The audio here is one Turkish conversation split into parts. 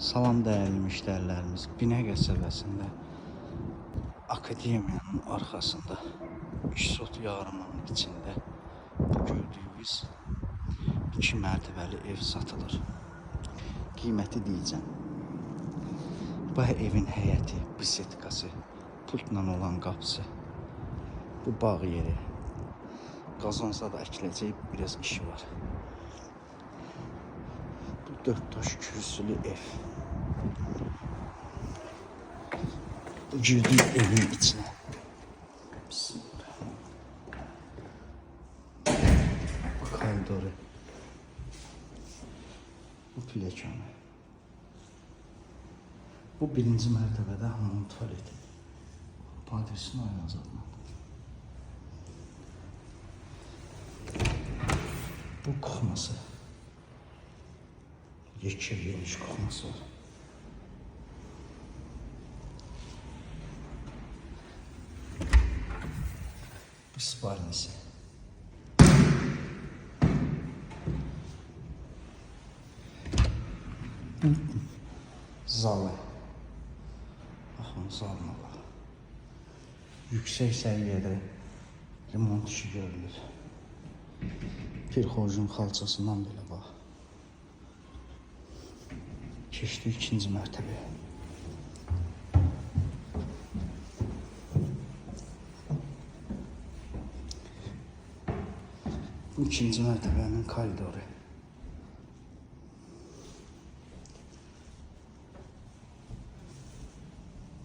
Salam dəyərli müştərilərimiz. Binə qəsəbəsində akademiyanın arxasında İşsot yarımının içində bu gördüyünüz iki mərtəbəli ev satılır. Qiyməti deyəcəm. Bu evin həyəti, bisetkası, pultla olan qapısı, bu bağ yeri. Qazansa da əkiləcək biraz işi var. Dört taş kürsülü ev. Bu girdik evin içine. Bu koridoru. Bu pilləkəni. Bu birinci mərtəbədə hamam tualeti. Bu adresin oynazatma. Bu kuxması. Kuxması var. Bu spalnisi. Zalı. Baxın zalına bax. Yüksək səviyyədə remont işi görülür. Pirxojun xalçasından belə bax. Keçdi ikinci mərtəbəyə. Bu ikinci mərtəbənin koridoru.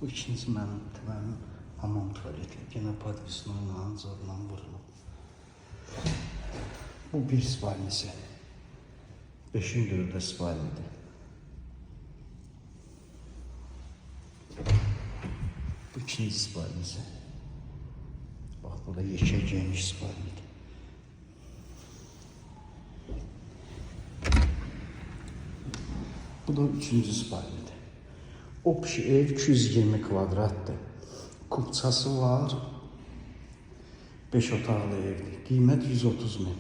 Bu ikinci mərtəbənin hamam tualeti. Yenə padvisin oynanan zorla vurulub. Bu bir spalnisi. Beşin dörddə spalnidir. İkinci spalnisi. Bax burada geniş spalnidir. Bu da üçüncü spalnidir. O ev 220 kvadratdır. Kupçası var. 5 otaqlı evdir. Qiymət 130 min.